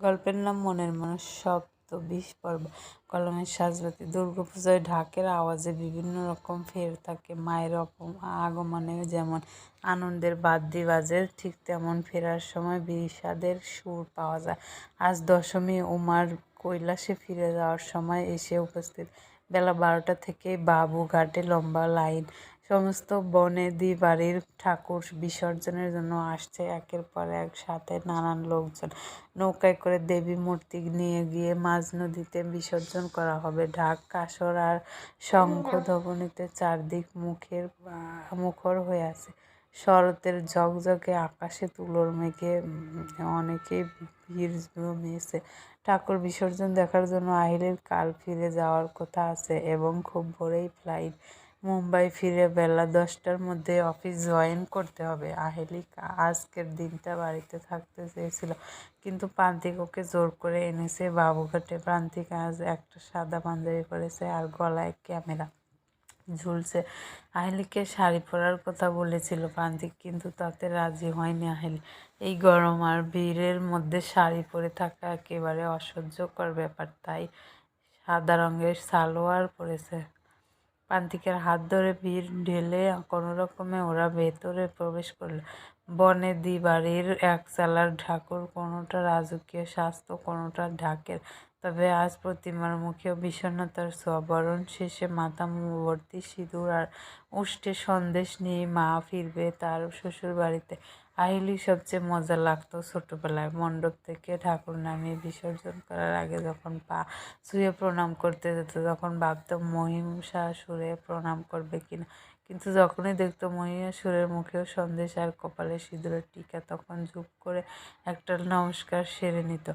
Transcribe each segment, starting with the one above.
গল্পের নাম মনের মানুষ সপ্ত বিশ পর্ব কলমের সাজবাতি, দুর্গাপূজায় ঢাকের আওয়াজে বিভিন্ন রকম ফের থাকে। মায়ের আগমনে যেমন আনন্দের বাদ্যি বাজে, ঠিক তেমন ফেরার সময় বিষাদের সুর পাওয়া যায়। আজ দশমী, উমার কৈলাসে ফিরে যাওয়ার সময় এসে উপস্থিত। বেলা বারোটা থেকে বাবুঘাটে লম্বা লাইন সমস্ত বনেদি বাড়ির ঠাকুর বিসর্জনের জন্য আসছে। একের পর এক সাথে নানান লোকজন। নৌকায় করে দেবী মূর্তি নিয়ে গিয়ে মাঝ নদীতে বিসর্জন করা হবে। ঢাক, কাসর আর শঙ্খ ধ্বনিতে চারদিক মুখের মুখর হয়ে আছে। শরতের ঝকঝকে আকাশে তুলোর মেঘে অনেকেই ভিড় জমিয়েছে। ঠাকুর বিসর্জন দেখার জন্য আহিলের কাল ফিরে যাওয়ার কথা আছে এবং খুব ভোরেই ফ্লাইট মুম্বাই ফিরে বেলা দশটার মধ্যে অফিস জয়েন করতে হবে। আহেলি আজকের দিনটা বাড়িতে থাকতে চেয়েছিল, কিন্তু প্রান্তিক ওকে জোর করে এনেছে। বাবুঘাটে প্রান্তিক আজ একটা সাদা পাঞ্জাবি পরেছে আর গলায় ক্যামেরা ঝুলছে। আহেলিকে শাড়ি পরার কথা বলেছিল প্রান্তিক, কিন্তু তাতে রাজি হয়নি আহেলি। এই গরম আর ভিড়ের মধ্যে শাড়ি পরে থাকা একেবারে অসহ্যকর ব্যাপার, তাই সাদা রঙের সালোয়ার পরেছে। প্রান্তিকের হাত ধরে ভিড় ঢেলে কোনো রকমে ওরা ভেতরে প্রবেশ করল। বনে দি বাড়ির এক চালার ঠাকুর, কোনোটা রাজকীয় স্বাস্থ্য, কোনোটা ঢাকের তবে আজ প্রতিমার মুখেও বিষণ্ণতার সবরণ শেষে মাথা ভর্তি সিঁদুর আর উষ্ঠে সন্দেশ নিয়ে মা ফিরবে তার শ্বশুর বাড়িতে আহিলি সবচেয়ে মজা লাগতো ছোটবেলায়। মণ্ডপ থেকে ঠাকুর নামিয়ে বিসর্জন করার আগে যখন পা শুয়ে প্রণাম করতে যেত, তখন ভাবতো মহিষা সুরে প্রণাম করবে কিনা। কিন্তু যখনই দেখতো সুরের মুখেও সন্দেশ আর কপালে সিঁদুরের টিকা, তখন ঝুপ করে একটা নমস্কার সেরে নিত।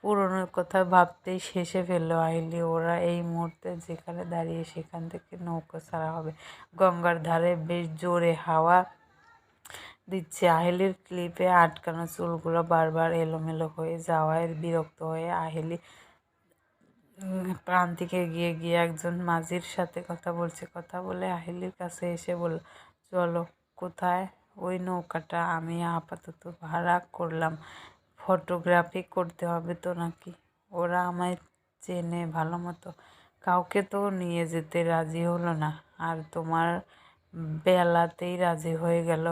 পুরনো কথা ভাবতেই শেষে ফেলল, আইলি, ওরা এই মুহূর্তে যেখানে দাঁড়িয়ে সেখান থেকে নৌকো ছাড়া হবে। গঙ্গার ধারে বেশ জোরে হাওয়া দিচ্ছে। আহেলির ক্লিপে আটকানো চুলগুলো বারবার এলোমেলো হয়ে যাওয়ায় বিরক্ত হয়ে আহেলি প্রান্তিকে গিয়ে গিয়ে একজন মাঝির সাথে কথা বলছে। কথা বলে আহিলির কাছে এসে বলল, চলো, কোথায়? ওই নৌকাটা আমি আপাতত ভাড়া করলাম। ফটোগ্রাফি করতে হবে তো নাকি? ওরা আমায় চেনে ভালো মতো। কাউকে তো নিয়ে যেতে রাজি হলো না। আর তোমার বেলাতেই রাজি হয়ে গেল।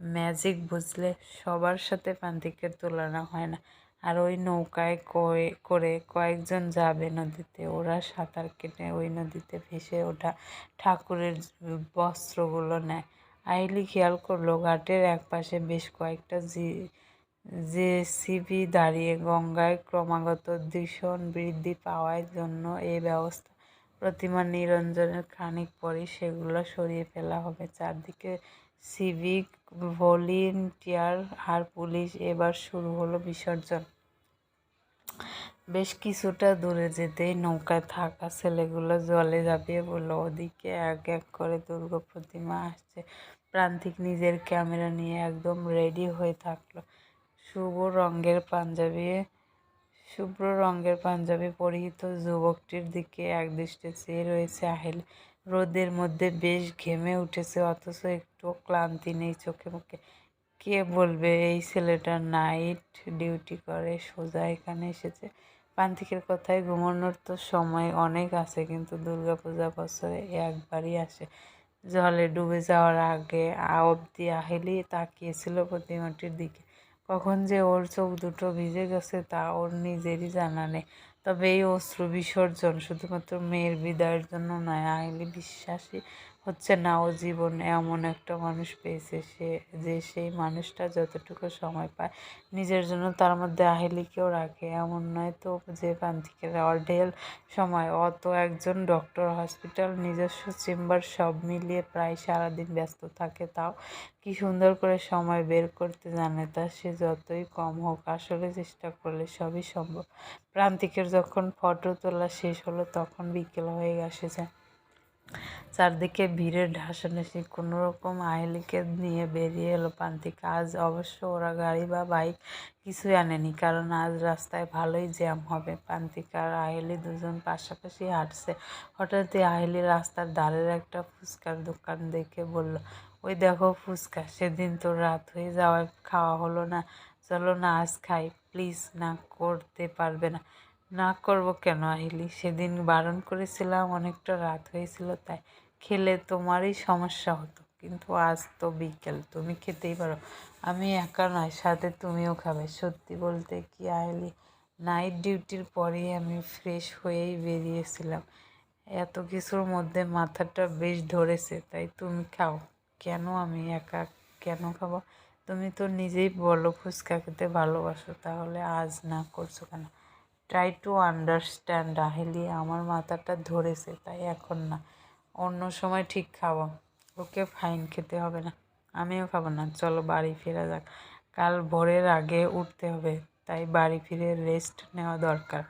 ম্যাজিক বুঝলে সবার সাথে প্রান্তিকের তুলনা হয় না। আর ওই নৌকায় করে কয়েকজন যাবে নদীতে। ওরা সাঁতার কেটে ওই নদীতে ভেসে ওঠা ঠাকুরের বস্ত্রগুলো নেয়। আইলি খেয়াল করল, ঘাটের একপাশে বেশ কয়েকটা জি জেসিবি দাঁড়িয়ে গঙ্গায় ক্রমাগত দূষণ বৃদ্ধি পাওয়ার জন্য এই ব্যবস্থা, প্রতিমা নিরঞ্জনের খানিক পরই সেগুলো সরিয়ে ফেলা হবে। চারদিকে সিভিক, ভলেন্টিয়ার আর পুলিশ, এবার শুরু হলো বিসর্জন। বেশ কিছুটা দূরে যেতেই নৌকায় থাকা ছেলেগুলো জলে ঝাঁপিয়ে পড়ল। ওদিকে এক এক করে দুর্গা প্রতিমা আসছে। প্রান্তিক নিজের ক্যামেরা নিয়ে একদম রেডি হয়ে থাকল। শুভ রঙের পাঞ্জাবি, শুভ্র রঙের পাঞ্জাবি পরিহিত যুবকটির দিকে একদৃষ্টে চেয়ে রয়েছে আহিল। রোদের মধ্যে বেশ ঘেমে উঠেছে, অথচ একটু ক্লান্তি নেই চোখে মুখে। কে বলবে, এই ছেলেটা নাইট ডিউটি করে, সোজা এখানে এসেছে। প্রান্তিকের কথায় ঘুমানোর তো সময় অনেক আছে, কিন্তু দুর্গাপূজা বছরে একবারই আসে। জলে ডুবে যাওয়ার আগে, অবধি আহেলি তাকিয়েছিল প্রতিমাটির দিকে। কখন যে ওর চোখ দুটো ভিজে গেছে, তা ওর নিজেরই জানা নেই। তবে এই অশ্রু বিসর্জন শুধুমাত্র মেয়ের বিদায়ের জন্য নয় আইলি বিশ্বাসী হচ্ছে না ও জীবনে এমন একটা মানুষ পেয়েছে সে, যে সেই মানুষটা যতটুকু সময় পায় নিজের জন্য তার মধ্যে আহিলিকেও রাখে। এমন নয় তো যে প্রান্তিকের অর্ধেল সময়, অত একজন ডক্টর, হসপিটাল, নিজস্ব চেম্বার সব মিলিয়ে প্রায় সারাদিন ব্যস্ত থাকে। তাও কি সুন্দর করে সময় বের করতে জানে তা সে যতই কম হোক, আসলে চেষ্টা করলে সবই সম্ভব। প্রান্তিকের যখন ফটো তোলা শেষ হলো, তখন বিকেল হয়ে গেছে চারদিকে ভিড়ের ঢাসাঢাসি কোনো রকম আহেলিকে নিয়ে বেরিয়ে এলো প্রান্তিক। আজ অবশ্য ওরা গাড়ি বা বাইক কিছুই আনেনি, কারণ আজ রাস্তায় ভালোই জ্যাম হবে। প্রান্তিক আর আহেলি দুজন পাশাপাশি হাঁটছে। হঠাৎই আহেলি রাস্তার ধারের একটা ফুচকার দোকান দেখে বলল, ওই দেখো ফুচকা, সেদিন তো রাত হয়ে যাওয়ায় খাওয়া হলো না। চলো না, আজ খাই। প্লিজ, না করতে পারবে না। না করব কেন আহিলি সেদিন বারণ করেছিলাম, অনেকটা রাত হয়েছিল, তাই খেলে তোমারই সমস্যা হতো। কিন্তু আজ তো বিকেল, তুমি খেতেই পারো। আমি একা নয়, সাথে তুমিও খাবে। সত্যি বলতে কি, আইলি? নাইট ডিউটির পরেই আমি ফ্রেশ হয়েই বেরিয়েছিলাম। এত কিছুর মধ্যে মাথাটা বেশ ধরেছে, তাই তুমি খাও। কেন আমি একা কেন খাব? তুমি তো নিজেই বলো ফুচকা খেতে ভালোবাসো, তাহলে আজ না করছ কেন? ট্রাই টু আন্ডারস্ট্যান্ড আহেলি, আমার মাথাটা ধরেছে, তাই এখন না। অন্য সময় ঠিক খাব। ওকে ফাইন খেতে হবে না। আমিও খাব না। চলো বাড়ি ফেরা যাক। কাল ভোরের আগে উঠতে হবে, তাই বাড়ি ফিরে রেস্ট নেওয়া দরকার।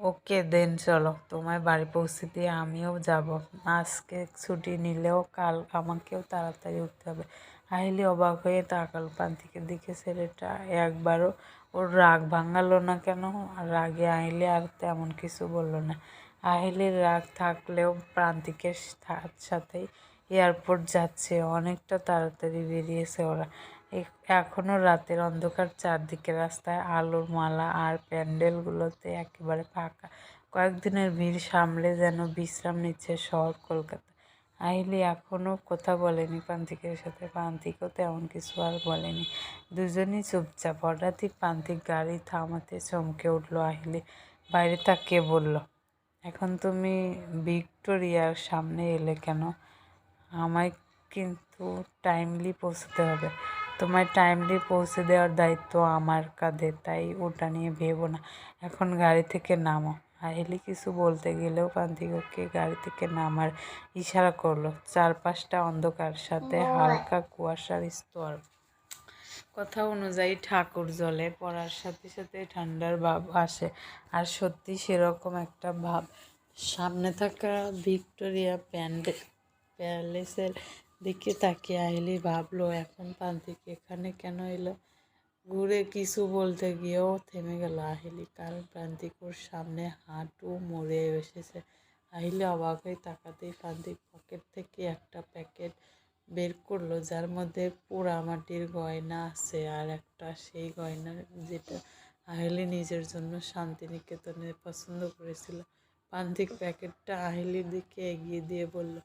ওকে দেন চলো। তোমায় বাড়ি পৌঁছে দিয়ে আমিও যাব। আজকে ছুটি নিলেও কাল আমাকেও তাড়াতাড়ি উঠতে হবে। আহিলি অবাক হয়ে তাকাল। প্রান্তিকের দিকে ছেলেটা একবারও ওর রাগ ভাঙালো না কেন? আর রাগে আহিলি আর তেমন কিছু বলল না। আহিলির রাগ থাকলেও প্রান্তিকের সাথেই এয়ারপোর্ট যাচ্ছে। অনেকটা তাড়াতাড়ি বেরিয়েছে ওরা। এখনও রাতের অন্ধকার চারদিকে রাস্তায় আলোর মালা আর প্যান্ডেলগুলোতে একেবারে ফাঁকা। কয়েকদিনের ভিড় সামলে যেন বিশ্রাম নিচ্ছে শহর কলকাতা। আহিলি এখনও কথা বলেনি প্রান্তিকের সাথে। প্রান্তিকও তেমন কিছু আর বলেনি। দুজনই চুপচাপ। হঠাৎই প্রান্তিক গাড়ি থামাতে চমকে উঠল আহিলি বাইরে তাকিয়ে বলল, এখন তুমি ভিক্টোরিয়ার সামনে এলে কেন? আমায় কিন্তু টাইমলি পৌঁছতে হবে। তোমায় টাইমলি পৌঁছে দেওয়ার দায়িত্ব আমার কাঁধে, তাই ওটা নিয়ে ভেবো না। এখন গাড়ি থেকে নামো। আহিলি কিছু বলতে গেলেও প্রান্তিককে গাড়ি থেকে নামার ইশারা করল। চারপাশটা অন্ধকার সাথে হালকা কুয়াশার স্তর। কথা অনুযায়ী ঠাকুর জলে পড়ার সাথে সাথে ঠান্ডার ভাব আসে আর সত্যি সেরকম একটা ভাব। সামনে থাকা ভিক্টোরিয়া প্যান্ডেল প্যালেসের দিকে তাকিয়ে আহিলি ভাবলো এখন প্রান্তিক এখানে কেন এলো? ঘুরে কিছু বলতে গিয়েও থেমে গেল আহিলি। কারণ প্রান্তিকুর সামনে হাঁটু মরে এসেছে। আহিলি অবাক হয়ে তাকাতেই প্রান্তিক পকেট থেকে একটা প্যাকেট বের করল, যার মধ্যে পোড়া মাটির গয়না আছে আর একটা সেই গয়না যেটা আহিলি নিজের জন্য শান্তিনিকেতনে পছন্দ করেছিল। প্রান্তিক প্যাকেটটা আহিলির দিকে এগিয়ে দিয়ে বলল,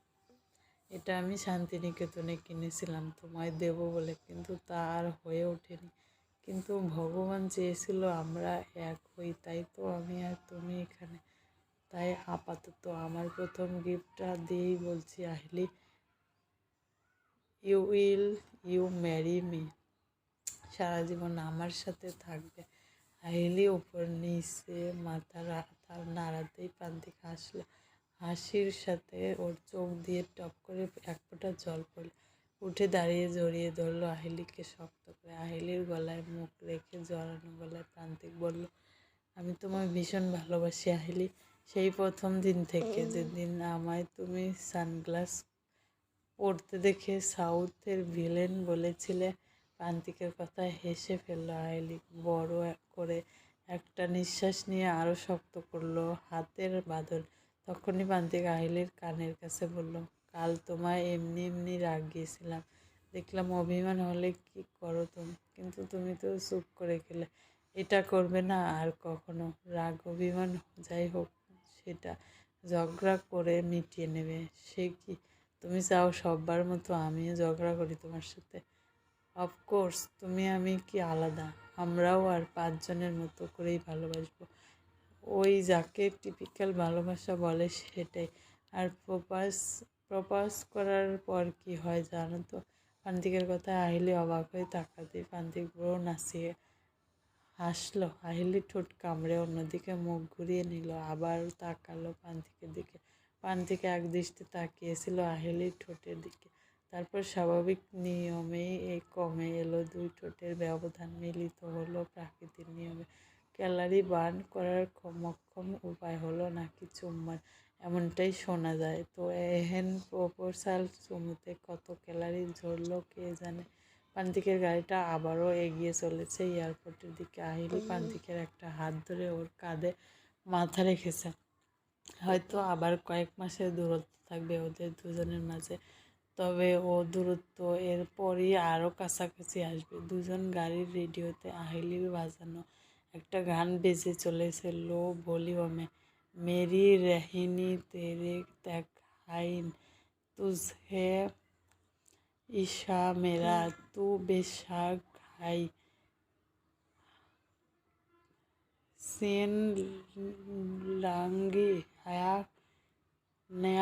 এটা আমি শান্তিনিকেতনে কিনেছিলাম, তোমায় দেব বলে, কিন্তু তা আর হয়ে ওঠেনি। কিন্তু ভগবান চেয়েছিল আমরা এক হই, তাই তো আমি আর তুমি এখানে। তাই আপাতত আমার প্রথম গিফটটা দিয়েই বলছি, Ahili you will you marry me সারা জীবন আমার সাথে থাকবে। আহিলি ওপর নিচে মাথা তার নাড়াতেই প্রান্তিক হাসলো। হাসির সাথে ওর চোখ দিয়ে টপ করে এক ফোঁটা জল পড়ল। উঠে দাঁড়িয়ে জড়িয়ে ধরলো আহিলিকে শক্ত করে। আহিলির গলায় মুখ রেখে জড়ানো গলায় প্রান্তিক বলল, আমি তোমায় ভীষণ ভালোবাসি আহিলি। সেই প্রথম দিন থেকে যেদিন আমায় তুমি সানগ্লাস পড়তে দেখে সাউথের ভিলেন বলেছিলে, প্রান্তিকের কথা হেসে ফেলল আহিলি। বড় করে একটা নিঃশ্বাস নিয়ে আরও শক্ত করল হাতের বাঁধন। তখনই প্রান্তিক আহিলের কানের কাছে বলল কাল তোমায় এমনি এমনি রাগ গিয়েছিলাম। দেখলাম অভিমান হলে কি করো তুমি? কিন্তু তুমি তো চুপ করে গেলে। এটা করবে না আর কখনো। রাগ, অভিমান, যাই হোক, সেটা ঝগড়া করে মিটিয়ে নেবে। সে কি? তুমি চাও সববার মতো আমিও ঝগড়া করি তোমার সাথে? অফকোর্স তুমি আমি কি আলাদা? আমরাও আর পাঁচজনের মতো করেই ভালোবাসবো। ওই যাকে টিপিক্যাল ভালোবাসা বলে সেটাই। আর প্রপাস প্রপাস করার পর কি হয় জানো তো? প্রান্তিকের কথা আহিলি অবাক হয়ে তাকাতে প্রান্তিক ব্রো নাচিয়ে হাসলো। আহিলি ঠোঁট কামড়ে অন্যদিকে মুখ ঘুরিয়ে নিল, আবার তাকালো প্রান্তিকের দিকে। প্রান্তিকে এক দৃষ্টি তাকিয়েছিল আহিলির ঠোঁটের দিকে। তারপর স্বাভাবিক নিয়মেই এই কমে এলো, দুই ঠোঁটের ব্যবধান মিলিত হলো প্রাকৃতিক নিয়মে। ক্যালারি বার্ন করার মক্ষম উপায় হলো নাকি চুম্বন? এমনটাই শোনা যায়। তো এহেন প্রপোসাল চুমুতে কত ক্যালারি ঝরলো কে জানে? প্রান্তিকের গাড়িটা আবারও এগিয়ে চলেছে এয়ারপোর্টের দিকে। আহিলি প্রান্তিকের একটা হাত ধরে ওর কাঁধে মাথা রেখেছে। হয়তো আবার কয়েক মাসের দূরত্ব থাকবে ওদের দুজনের মাঝে। তবে ও দূরত্ব এরপরই আরও কাছাকাছি আসবে। দুজন গাড়ির রেডিওতে আহিলির বাজানো একটা গান বেজে চলেছে লো ভলিউমে। মেরি রহিনি তেরে দেখাইন তুঝে ঈশা মেরা তু বেশাক হাই সেন লাঙ্গি হায়া নয়া